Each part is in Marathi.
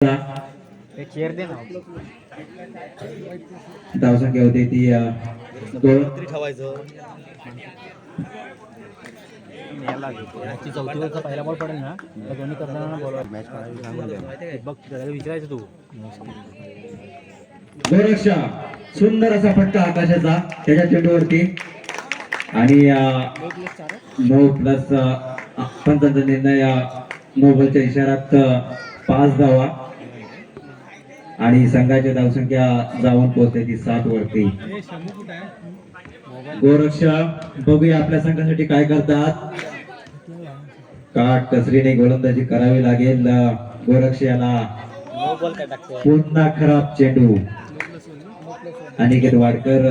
चेअर दे ना. धावसंख्या होती ती दोन. आजची चौथी वरचा पहिला बॉल पडेल ना तर दोन्ही करताना बॉल मॅच बघ विचारायचं तू. गोरक्षा सुंदर असा फटका आकाशाचा त्याच्या चेंडूवरती. आणि नऊ प्लस पंचांचा निर्णय नऊ बलच्या इशारात पाच धावा. आणि संघाची धावसंख्या जाऊन पोहोचते ती सात वरती. गोरक्षा बघूया आपल्या संघासाठी काय करतात. काट कसरीने गोलंदाजी करावी लागेल. गोरक्ष याला पुन्हा खराब चेंडू. अनिकेत वाडकर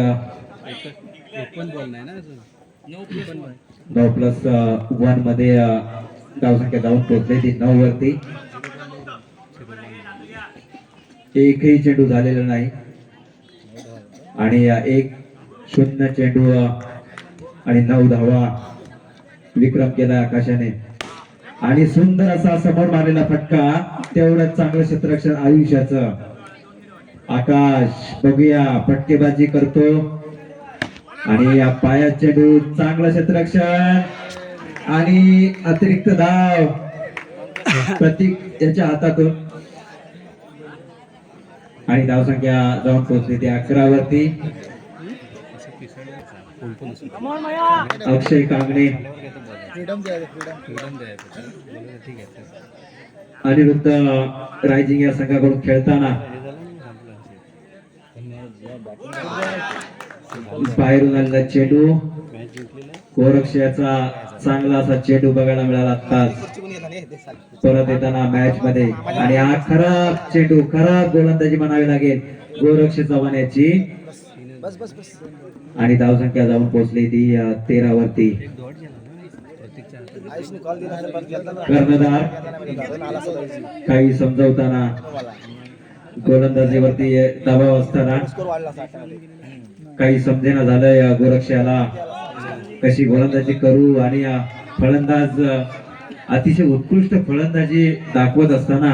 नऊ प्लस वन uh, मध्ये uh, धावसंख्या जाऊन पोहोचले ती नऊ वरती. एकही चेंडू झालेला नाही. आणि या एक शून्य चेंडू आणि नऊ धावा विक्रम केला आकाशाने. आणि सुंदर असा समोर मारलेला फटका तेवढंच चांगलं क्षेत्ररक्षण आयुष्याचं. आकाश बघूया फटकेबाजी करतो. आणि या पायात चेंडू चांगलं क्षेत्ररक्षण. आणि अतिरिक्त धाव. प्रतीक याच्या हातातून. आणि धावसंख्या जाऊन पोहोचली ती अकरा वरती अक्षय कांगणे. अनिरुद्ध रायजिंग या संघाकडून खेळताना बाहेरून आलेला चेंडू. गोरक्षयाचा चांगला असा चेंडू बघायला मिळाला आताच परत येताना मॅच मध्ये. आणि हा खराब चेंडू खराब गोलंदाजी म्हणावी लागेल. गोरक्ष चव्हाण याची. आणि धावसंख्या जाऊन पोहोचली ती तेरा वरती कर्णधार. काही समजवताना गोलंदाजीवरती दबाव असताना. काही समजेना झालं या गोरक्षाला. कशी गोलंदाजी करू आणि फलंदाज अतिशय उत्कृष्ट फलंदाजी दाखवत असताना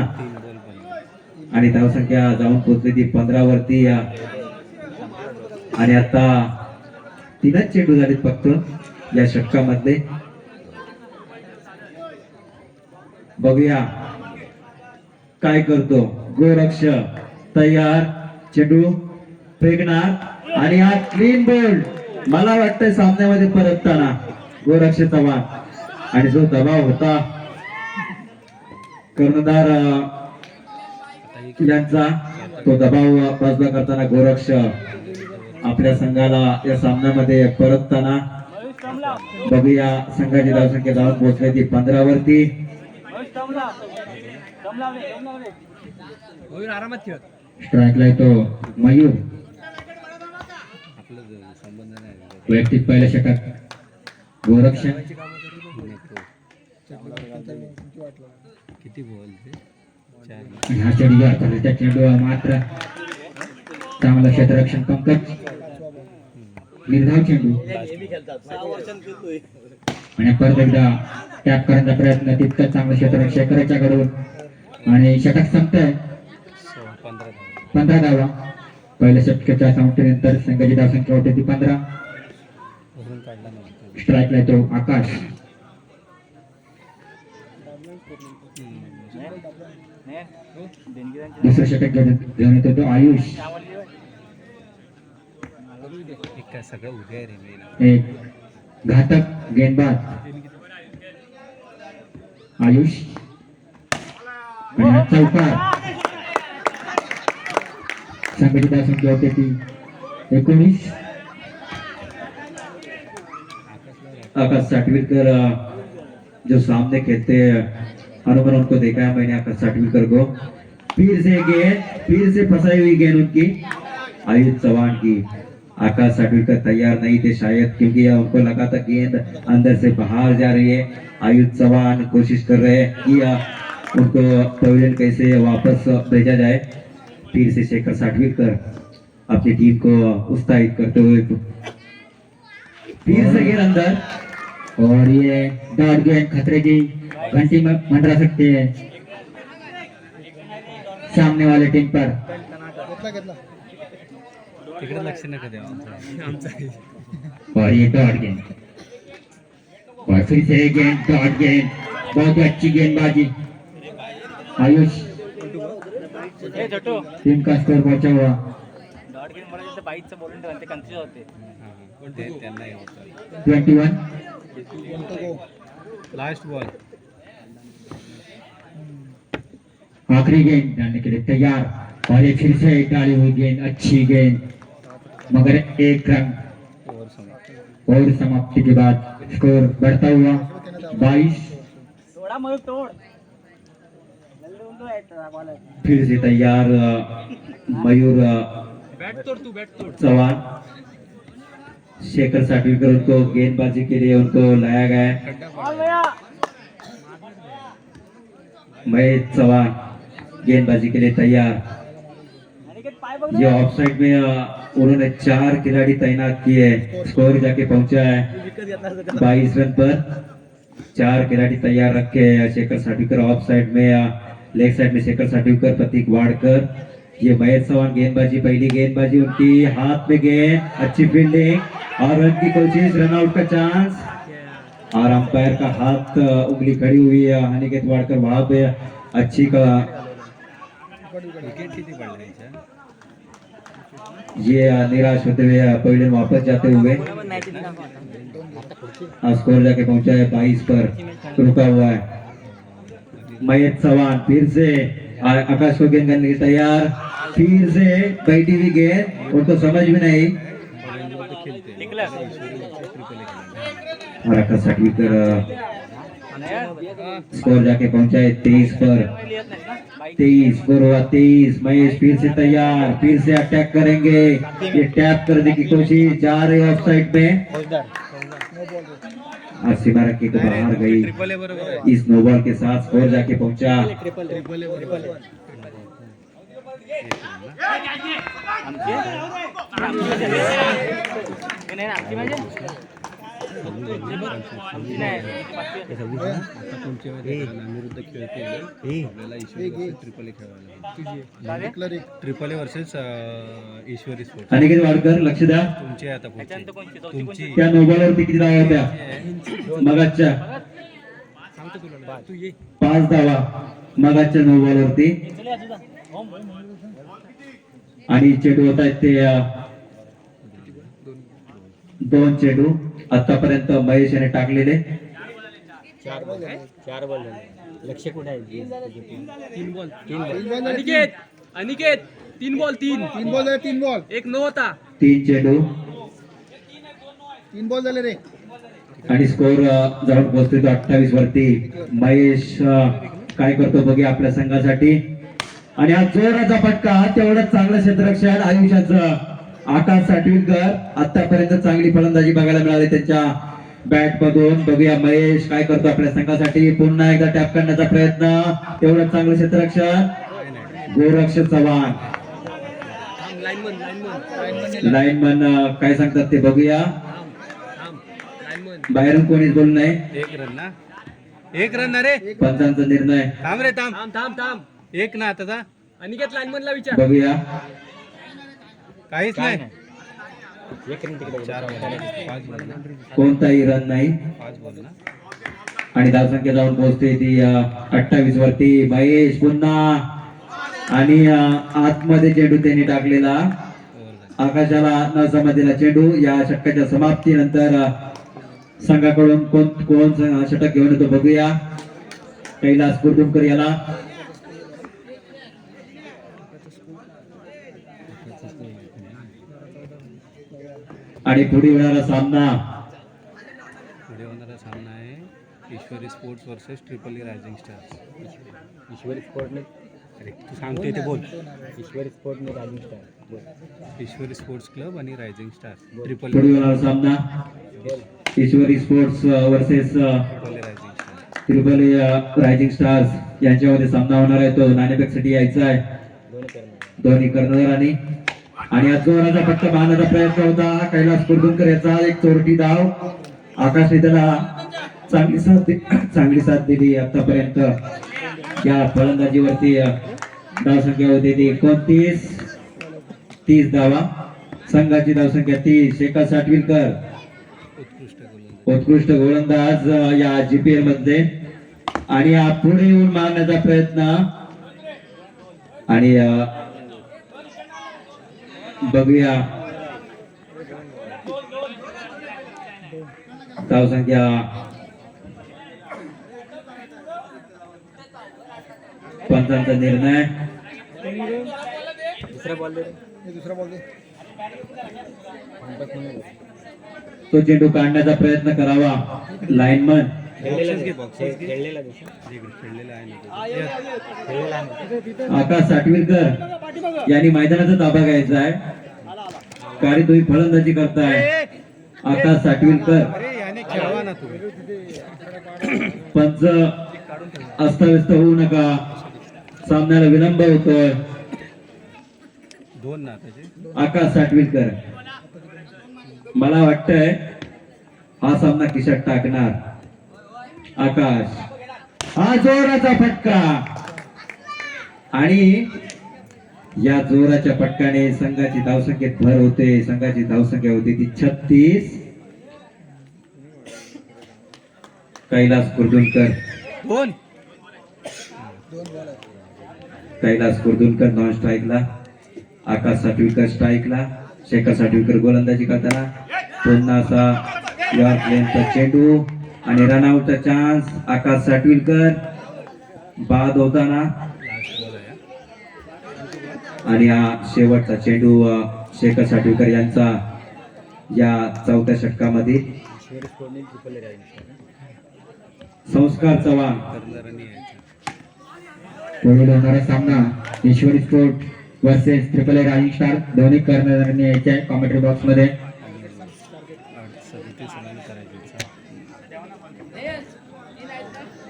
आणि धावसंख्या जाऊन पोहोचली ती पंधरा वरती या. आणि आता तीनच चेंडू झालेत फक्त या षटकामध्ये बघूया काय करतो. गोरक्ष तयार चेंडू फेकणार आणि हा क्लीन बोल्ड मला वाटतंय सामन्यामध्ये परतताना गोरक्ष चव्हाण आणि जो दबाव होता कर्णधार यांचा तो दबाव बाजूला करताना गोरक्ष आपल्या संघाला या सामन्यामध्ये परतताना बघूया संघाची धावसंख्या जाऊन पोहोचली ती पंधरा वरती आरामात स्ट्राईकला येतो मयूर. वैयक्तिक पहिल्या षटक गोरक्ष किती बॉल हा चेंडू. त्या चेंडू मात्र. चांगलं क्षेत्ररक्षण पंकज. निर्धाव चेंडू. आणि परत एकदा टॅप करण्याचा प्रयत्न तितकंच चांगलं क्षेत्ररक्षण शेखराच्या कडून आणि षटक संपतंय. पंधरा पंधरा धावा. पहिल्या षटकाच्या संपतेनंतर संघाची धावसंख्या होते ती पंधरा. स्ट्राईकला येतो आकाश. दुसरं षटक घेऊन घेऊन येतो तो आयुष एक काय सगळं उद्या आहे रे मी एक घातक गेंदबाज आयुष आणि हा चौकार संघटित संख्या होते ती एकोणीस आकाश साटवीरकर अ, जो सामने खेलते हैं अनुमान उनको देखा है मैंने आकाश साटवीरकर को फिर से गेंद, फिर से फंसाई हुई गेंद उनकी। आयुष चौहान की। आकाश साटवीरकर तैयार नहीं थे शायद, क्योंकि उनको लगा था गेंद अंदर से बाहर जा रही है। आयुष चौहान कोशिश कर रहे हैं कि उनको पवेलियन कैसे वापस भेजा जाए। फिर से शेखर साटवीरकर अपनी टीम को उत्साहित करते हुए फिर से गेंद अंदर। और ये डॉट गेंद खतरे की घंटी मंडरा सकती है। सामने वाले टीम पर। और ये तो डॉट गेंद और फिर से गेंद डॉट गेंद बहुत अच्छी गेंदबाजी। आयुष टीम का स्कोर पहुँचा हुआ। ट्वेंटी वन लास्ट बॉल आखिरी गेंद डालने के लिए तैयार और ये फिर से डाली हुई गेंद अच्छी गेंद मगर एक रन और समाप्ति के बाद स्कोर बढ़ता हुआ बाईस थोडा मग तोड फिर से तैयार मयूर बॅट तोड। बॅट तोड चौहान शेखर साटवीकर उनको गेंदबाजी के लिए उनको लाया गया है। महेश चौहान गेंदबाजी के लिए तैयार। ये ऑफ़ साइड में उन्होंने चार खिलाड़ी तैनात किए। स्कोर जाके पहुँचा है। बाईस रन पर चार खिलाड़ी तैयार रखे हैं। शेखर साटवीकर ऑफ़ साइड में लेग साइड में शेखर साटवीकर प्रतीक वाड़कर। ये महेश चौहान गेंदबाजी, पहली गेंदबाजी उनकी हाथ में गेंद अच्छी फील्डिंग और रन की कोशिश रन आउट का चांस और अंपायर का हाथ उंगली खड़ी हुई है। अनिकेत वाड़कर वहाँ पे अच्छी का ये निराश होते हुए पवेलियन वापस जाते हुए स्कोर जाके पहुँचा है बाईस पर। रुका हुआ है। मयत चौहान फिर से आकाश को गेंद करने के तैयार। फिर से बैठी हुई गेंद उनको समझ में नहीं। और आकाश साटवीकर स्कोर जाके पहुँचा है तेईस पर। तेईस स्कोर हुआ तेईस, महेश फिर से तैयार, फिर से अटैक करेंगे। ये टैप करने की कोशिश जा रहे ऑफ़ साइड में। सीमा रखी को बाहर गई। इस नो बॉल के साथ स्कोर जाके पहुँचा। खेळते आपल्याला ईश्वरी ट्रिपल ए खेळायला triple A versus Ishwari sports Aniket Wadkar लक्ष द्या तुमची आता तुमची त्या नोबॉलवरती किती धावा होत्या मगाच्या पाच धावा मगाच्या नोबॉलवरती आणि चेडू होत आहेत ते दोन चेडू. आतापर्यंत महेश याने टाकलेले. चार बॉल लक्ष कुठे आहे? तीन बॉल तीन बॉल अनिकेत अनिकेत तीन बॉल तीन. तीन बॉल झाले तीन बॉल एक नो होता. तीन चेंडू. तीन बॉल झाले रे. आणि स्कोर जाऊन पोहोचतोय तो अठ्ठावीस वरती. महेश काय करतो बघूया आपल्या संघासाठी. आणि हा जोराचा फटका तेवढंच चांगलं क्षेत्ररक्षण आयुष्याचं. आकाश साटवीकर आतापर्यंत चांगली फलंदाजी बघायला मिळाली त्यांच्या बॅट मधून. बघूया महेश काय करतो आपल्या संघासाठी. पुन्हा एकदा टॅप करण्याचा प्रयत्न. तेवढंच चांगलं क्षेत्ररक्षण. गोरक्ष चव्हाण. लाईनमन लाईनमन अ, काय सांगतात ते बघूया. बाहेरून कोणीच बोलू नये. एक रन ना. एक रन ना रे. पंचांचा निर्णय. थांब रे थांब. थांब थांब थांब. एक ना आता अनिकेत लाईनमनला विचार. बघूया. काहीच नाही. कोणताही रन नाही. आणि धावसंख्या जाऊन पोहोचते ती अठ्ठावीस वरती महेश पुन्हा. आणि आतमध्ये चेंडू त्यांनी टाकलेला. आकाशाला न समजलेला चेंडू या षटकाच्या समाप्तीनंतर संघाकडून कोण कोण षटक घेऊन येतो बघूया. कैलास कुरडुमकर याला. आणि पुढे होणारा सामना? पुढे होणारा सामना आहे Ishwari sports versus triple E rising stars Ishwari sport अरे तू सांगते ते बोल. ईश्वरी स्पोर्ट में राजू स्टार बोल. ईश्वरी स्पोर्ट्स क्लब आणि रायझिंग स्टार्स ट्रिपल पुढे होणारा सामना? Ishwari sports versus triple E rising stars rising यांच्यामध्ये सामना होणार आहे. तो नाणेफेकसाठी यायचा आहे. दोन्ही करणार. दोन्ही कर्णधारांनी आणि या फक्त फटका मारण्याचा प्रयत्न होता. कैलास कुरकुरकर याचा एक चोरटी धाव आकाशने त्याला चांगली साथ चांगली साथ दिली आतापर्यंत. या फलंदाजीवरती धावसंख्या होती ती एकोणतीस. तीस धावा. संघाची धावसंख्या तीस. शेखर साठविलकर. उत्कृष्ट गोलंदाज या जीपीएलमध्ये. आणि पुढे येऊन मारण्याचा प्रयत्न. आणि अ, बघूया. धावसंख्या पंचांचा निर्णय. दुसरा बॉल दे दुसरा बॉल दे तो चेंडू काढण्याचा प्रयत्न करावा. लाईनमन आकाश साठवीरकर यांनी मैदानाचा ताबा घ्यायचा आहे. कारण तुम्ही फलंदाजी करताय. आकाश तू. पंच अस्ताव्यस्त होऊ नका. सामन्याला विलंब होतोय. दोन आकाश साठवीरकर मला वाटतंय हा सामना खिशात टाकणार. आकाश. हा जोराचा फटका. आणि या जोराच्या फटकाने संघाची धावसंख्येत भर होते. संघाची धावसंख्या होती ती छत्तीस. कैलास कुर्डुनकर दोन कैलास कुर्डुनकर नॉन स्ट्राईकला आकाश साठवीकर स्ट्राईकला शेखर साठवीकर गोलंदाजी करताना पुन्हा असा चेंडू. आणि रनआउटचा चान्स आकाश साटविलकर बाद होताना. आणि हा शेवटचा चेंडू अ, शेखर साठवीकर यांचा या चौथ्या षटकामध्ये. संस्कार चव्हाण. कर्नरांनी पुढील होणारा सामना Ishwari sport versus triple A rising star दोन्ही कर्णधारांनी यायचे आहे कॉमेंट्री बॉक्समध्ये आठ सदतीस रन करायचे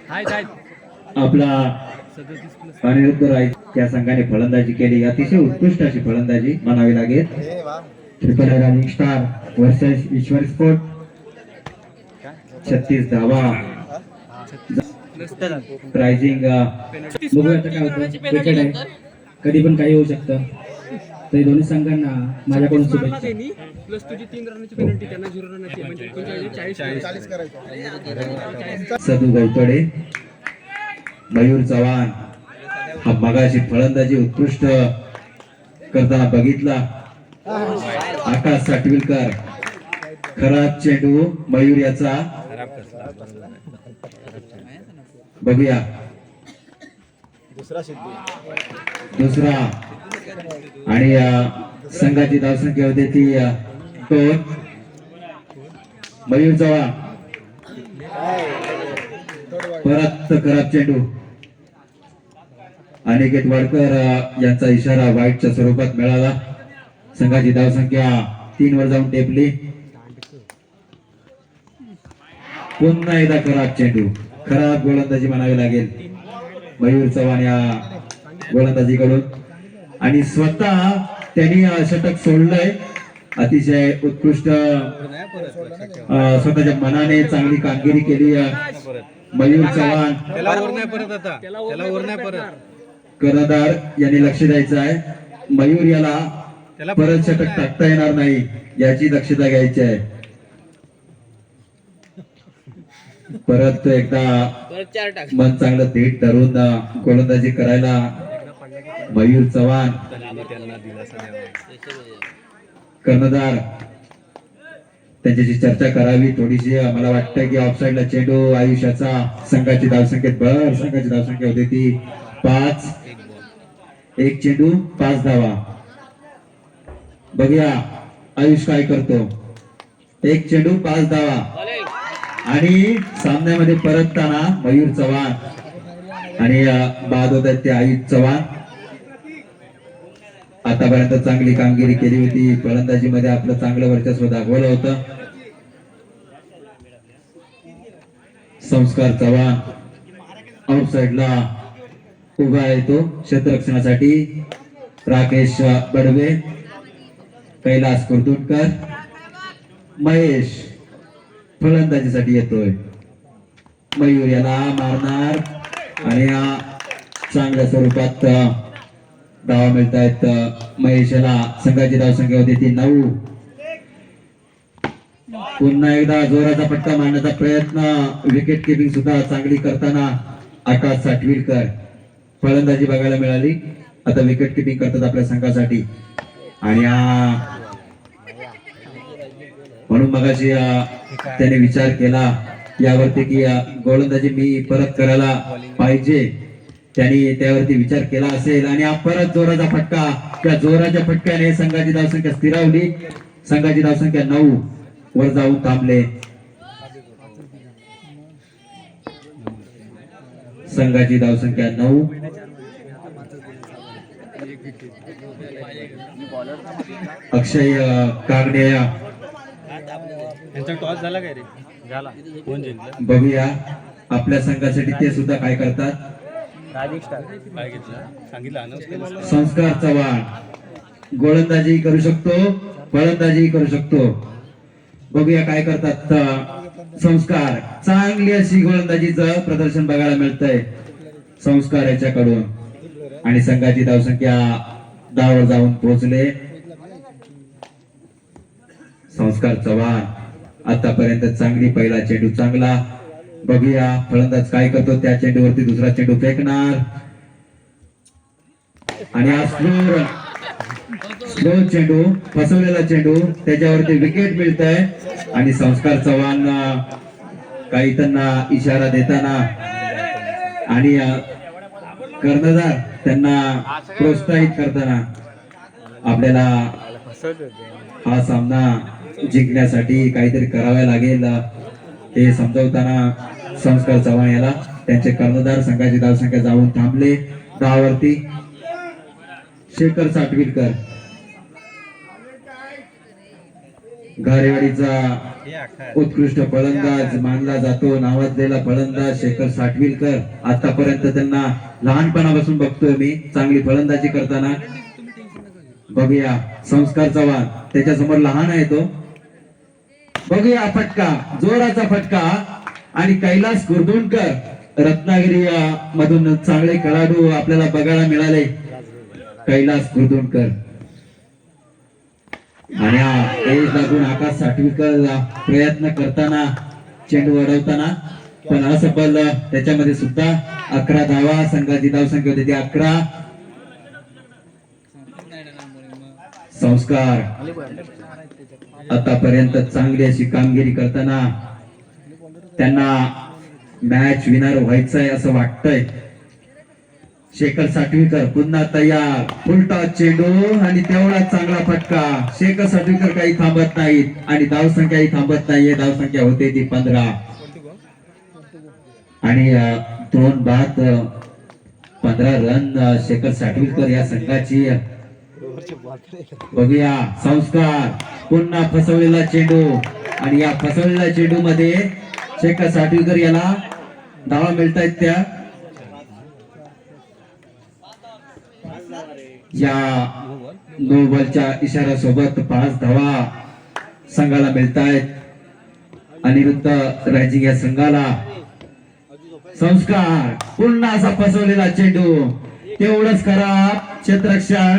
आपला अनिरुद्ध राय त्या संघाने फलंदाजी केली. अतिशय उत्कृष्ट अशी फलंदाजी म्हणावी लागेल. Triple rising star versus Ishwar sport छत्तीस धावा. रायझिंग बघूया आता काय होतं. क्रिकेट आहे. कधी पण काही होऊ शकतं. तरी दोन्ही संघांना माझ्याकडून शुभेच्छा. प्लस तुझी तीन रनाची पेनल्टी त्यांना झिरो रनाची म्हणजे एकोणचाळीस चाळीस चाळीस. करायचं सदू गैतोडे मयूर चव्हाण हा मगाशी फलंदाजी उत्कृष्ट करताना बघितला. आकाश साटविलकर खराब चेंडू मयूर याचा. बघूया. दुसरा सिद्धी दुसरा. आणि संघाची धावसंख्या होती ती दोन मयूर चव्हाण. परत खराब चेंडू. अनिकेत वाडकर यांचा इशारा वाईटच्या स्वरूपात मिळाला. संघाची धावसंख्या तीन वर जाऊन टेपली. पुन्हा एकदा खराब चेंडू. खराब गोलंदाजी म्हणावी लागेल. मयूर चव्हाण या गोलंदाजीकडून. आणि स्वतः त्यांनी षटक सोडलंय. अतिशय उत्कृष्ट स्वतःच्या मनाने चांगली कामगिरी केली मयूर चव्हाण. त्याला वर नाही परत आता. त्याला वर नाही परत. कर्णधार यांनी लक्ष द्यायचं आहे. मयूर याला परत षटक टाकता येणार नाही याची दक्षता घ्यायची आहे. परत एकदा मन चांगलं धीट धरून गोलंदाजी करायला मयूर चव्हाण. कर्णधार. त्यांच्याशी चर्चा करावी थोडीशी. मला वाटतं की ऑफसाईडला चेंडू आयुष्याचा संघाची धावसंख्येत भर संघाची धावसंख्या होती ती पाच. एक चेंडू पाच धावा. बघूया आयुष काय करतो. एक चेंडू पाच धावा. आणि सामन्यामध्ये परतताना मयूर चव्हाण. आणि बाद होत आहेत ते आयुष चव्हाण. आतापर्यंत चांगली कामगिरी केली होती. फलंदाजीमध्ये आपलं चांगलं वर्चस्व दाखवलं होतं. संस्कार चव्हाण आउट साइडला उभा आहे तो क्षेत्ररक्षणासाठी. राकेश बडवे कैलास कुर्दुटकर महेश फलंदाजीसाठी येतोय. मयूर याला मारणार आणि हा चांगल्या स्वरूपात धावा मिळत आहेत महेशला संघाची धावसंख्या होती ती नऊ. पुन्हा एकदा जोराचा फटका मारण्याचा प्रयत्न. विकेट किपिंग सुद्धा चांगली करताना आकाश साठविलकर. फलंदाजी बघायला मिळाली. आता विकेट किपिंग करतात आपल्या संघासाठी. आणि म्हणून मगाशी त्याने विचार केला. यावरती की गोलंदाजी मी परत करायला पाहिजे. त्यांनी त्यावरती विचार केला असेल आणि परत जोराचा फटका त्या जोराच्या फटक्याने संघाची धावसंख्या स्थिरावली. संघाची धावसंख्या नऊ वर जाऊन थांबले. संघाची धावसंख्या नऊ. अक्षय कागडे टॉस झाला काय रे? झाला. कोण जिंकलं? बघूया. आपल्या संघासाठी ते सुद्धा काय करतात? संस्कार चव्हाण. गोलंदाजी करू शकतो फलंदाजी करू शकतो. बघूया काय करतात संस्कार. चांगली अशी गोलंदाजीचं प्रदर्शन बघायला मिळतंय संस्कार याच्याकडून. आणि संघाची धावसंख्या दहावर जाऊन पोहोचले. संस्कार चव्हाण आतापर्यंत चांगली पहिला चेंडू चांगला. बघूया फलंदाज काय करतो त्या चेंडूवरती दुसरा चेंडू फेकणार. आणि हा स्लो स्लो चेंडू फसवलेला चेंडू त्याच्यावरती विकेट मिळत आहे आणि संस्कार चव्हाण काही त्यांना इशारा देताना आणि कर्णधार त्यांना प्रोत्साहित करताना आपल्याला हा सामना जिंकण्यासाठी काहीतरी करावे लागेल. हे समजवताना संस्कार चव्हाण याला. त्यांचे कर्णधार संघाची धावसंख्या जाऊन थांबले. दहावरती शेखर साटविलकर. घारेवाडीचा उत्कृष्ट फलंदाज मानला जातो. नावाजलेला फलंदाज शेखर साठविलकर आतापर्यंत त्यांना लहानपणापासून बघतोय मी. चांगली फलंदाजी करताना. बघूया. संस्कार चव्हाण. त्याच्यासमोर लहान आहे तो. बघूया फटका. जोराचा फटका. आणि कैलास कुर्दुणकर रत्नागिरी मधून चांगले खेळाडू आपल्याला बघायला मिळाले. कैलास कुर्दुणकर आणि एज लागून आकाश साठवीकर प्रयत्न करताना चेंडू अडवताना पण असफल त्याच्यामध्ये सुद्धा अकरा धावा संघाची धावसंख्या होती ती अकरा. संस्कार. आतापर्यंत चांगली अशी कामगिरी करताना त्यांना मॅच विनर व्हायचंय असं वाटतंय. शेखर साठवीकर पुन्हा तयार. उलटा चेंडू आणि तेवढा चांगला फटका. शेखर साठवीकर काही थांबत नाहीत आणि धावसंख्याही थांबत नाहीये. धावसंख्या होते ती पंधरा. आणि दोन बाद पंधरा रन शेखर साठवीकर या संघाची. बघूया. संस्कार. पुन्हा फसवलेला चेंडू. आणि या फसवलेल्या चेंडू मध्ये शेखर साठवीकर याला धावा मिळत आहेत त्या. या नो बॉलच्या इशाऱ्यासोबत पाच धावा संघाला मिळत आहेत. अनिरुद्ध रायजिंग या संघाला. संस्कार पुन्हा असा फसवलेला चेंडू. तेवढंच खराब क्षेत्ररक्षण.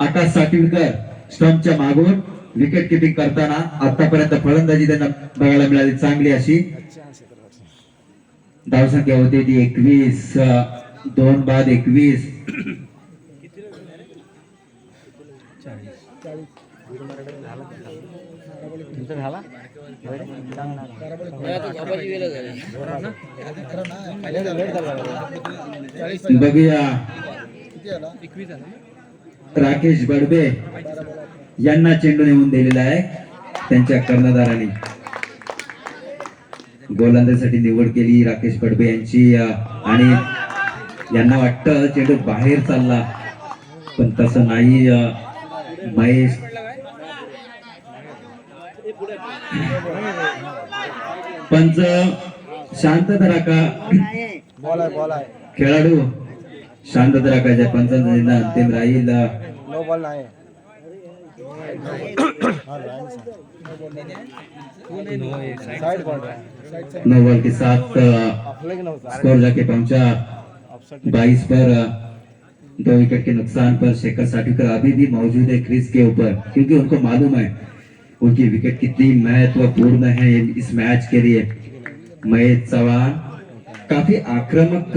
आकाश साठवीकर स्टम्पच्या मागून. विकेट किपिंग करताना आतापर्यंत फलंदाजी त्यांना बघायला मिळाली. चांगली अशी. धावसंख्या होती ती एकवीस दोन बाद एकवीस. बघूया. राकेश बडबे. यांना चेंडू नेऊन दिलेला आहे त्यांच्या कर्णधाराने. गोलंदाजीसाठी निवड केली राकेश बडबे यांची आणि यांना वाटतं चेंडू बाहेर चालला पण तसं नाही महेश. पंच शांत धराका खेळाडू शांतता धराकाच्या पंचांचा अंतिम राहील नो बॉल के साथ स्कोर जाके पहुँचा। बाईस पर दो विकेट के नुकसान पर शेखर साठवीकर अभी भी मौजूद है क्रीज के ऊपर, क्योंकि उनको मालूम है उनकी विकेट कितनी महत्वपूर्ण है इस मैच के लिए। महेश चौहान काफ़ी आक्रामक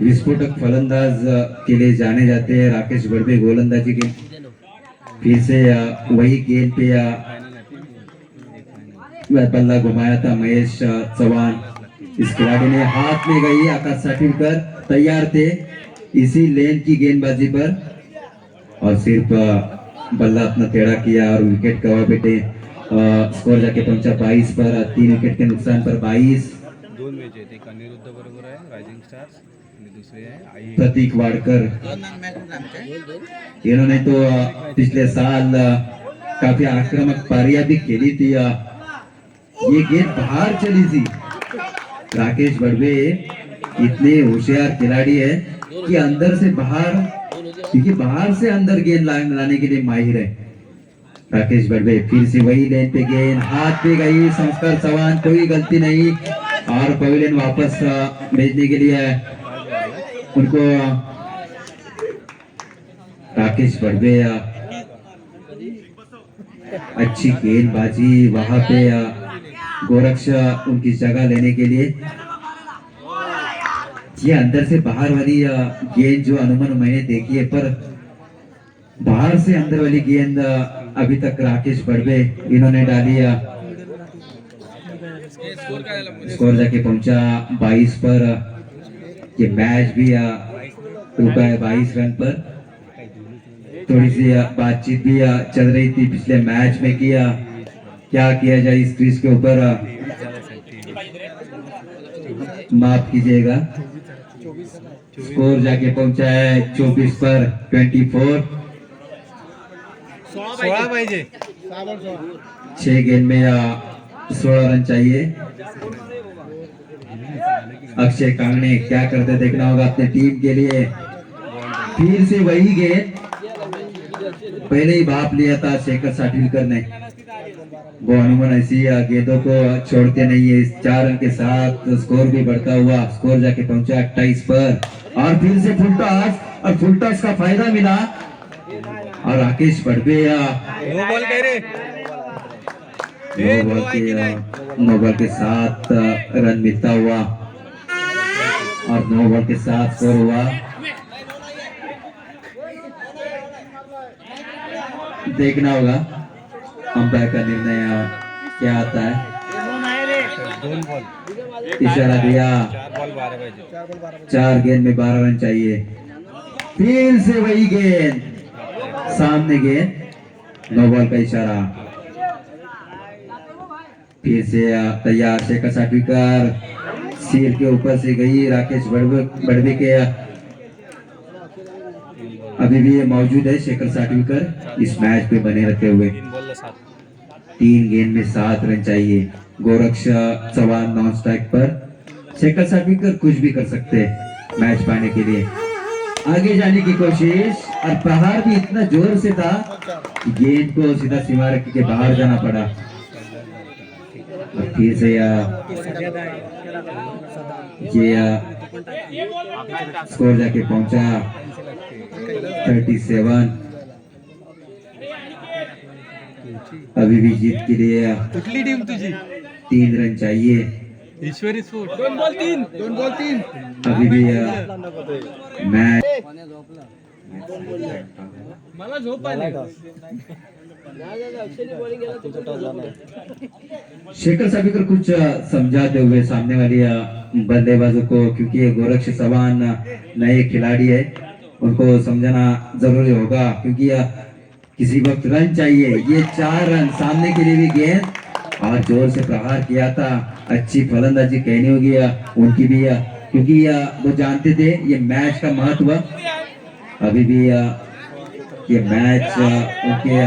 विस्फोटक फलंदाज के लिए जाने जाते हैं। राकेश बड़बे गोलंदाजी के फिर से वही गेंद पे बल्ला घुमाया था महेश चौहान। इस खिलाड़ी ने हाथ में गई आकाश साठवीकर, तैयार थे इसी लेन की गेंदबाजी पर। और सिर्फ़ बल्ला अपना टेढ़ा किया और विकेट गवा बेटे स्कोर जाके पहुँचा 22 पर, तीन विकेट के नुकसान पर 22 प्रतीक वाडकर। इन्होंने तो पिछले साल काफ़ी आक्रामक पारियाँ भी खेली थी ये गेंद बाहर चली थी। राकेश बड़वे इतने होशियार खिलाड़ी है कि अंदर से बाहर, क्योंकि बाहर से अंदर गेंद लाने के लिए माहिर है। राकेश बड़वे फिर से वही लेन पे गेंद, हाथ पे गई, संस्कार सवान कोई गलती नहीं। और पवेलियन वापस भेजने के लिए उनको राकेश बड़वे अ, अच्छी गेंदबाजी वहाँ पे गोरक्ष उनकी जगह लेने के लिए। ये अंदर से बाहर वाली गेंद जो अनुमान मैंने देखी है पर बाहर से अंदर वाली गेंद अभी तक राकेश बड़वे इन्होंने डाली स्कोर जाके पहुँचा 22 पर। ये मैच भी रुका है 22 रन पर। थोड़ी सी बातचीत भी चल रही थी पिछले मैच में किया। क्या किया जाए इस क्रीज के ऊपर माफ़ कीजिएगा। स्कोर जाके पहुँचा है 24 पर 24 सोळा पाहिजे छह गेंद में सोलह रन चाहिए। अक्षय कांगणे क्या करते देखना होगा अपने टीम के लिए। फिर से वही गेंद। पहले ही भाप लिया था शेखर साठिलकर ने। वो हनुमान ऐसी गेंदों को छोड़ते नहीं है। चार रन के साथ स्कोर भी बढ़ता हुआ, स्कोर जाके पहुँचा अट्ठाईस पर। और फिर से फुल टॉस और फुल टॉस का फ़ायदा मिला। और राकेश बड़बे नो बॉल के नो के साथ रन मिलता हुआ। और नो बॉल के साथ स्कोर हुआ। देखना होगा अंपायर का निर्णय क्या आता है। इशारा दिया। चार गेंद में बारह रन चाहिए। फिर से वही गेंद। सामने गेंद नो बॉल का इशारा। फिर से अ, तैयार शेखर साठवीकर सिर के ऊपर से गई राकेश बड़वे के। अभी भी ये मौजूद है शेखर साठवीकर इस मैच पे बने रहते हुए। तीन गेंद में सात रन चाहिए। गोरक्षा चौहान नॉन स्ट्राइक पर। शेखर साठवीकर कुछ भी कर सकते हैं मैच पाने के लिए। आगे जाने की कोशिश और प्रहार भी इतना ज़ोर से था गेंद को सीधा सीमा के बाहर जाना पड़ा। फिर से ये स्कोर जाके पहुँचा। थर्टी सेवन अभी भी जीत के लिए कुठली टीम तुझी? तीन रन चाहिए। ईश्वरी दोन बॉल तीन। दोन बॉल तीन। अभी भी मैच मला झोप आली. शेखर साबिकर कुछ समझाते हुए सामने वाली बल्लेबाजों को क्योंकि ये गोरक्ष अ, नए खिलाड़ी है उनको समझाना ज़रूरी होगा क्योंकि किसी वक्त रन चाहिए। ये चार रन सामने के लिए भी गेंद और ज़ोर से प्रहार किया था। अच्छी फलंदाजी कहनी होगी उनकी भी क्योंकि वो जानते थे ये मैच का महत्व। अभी भी ये मैच उनके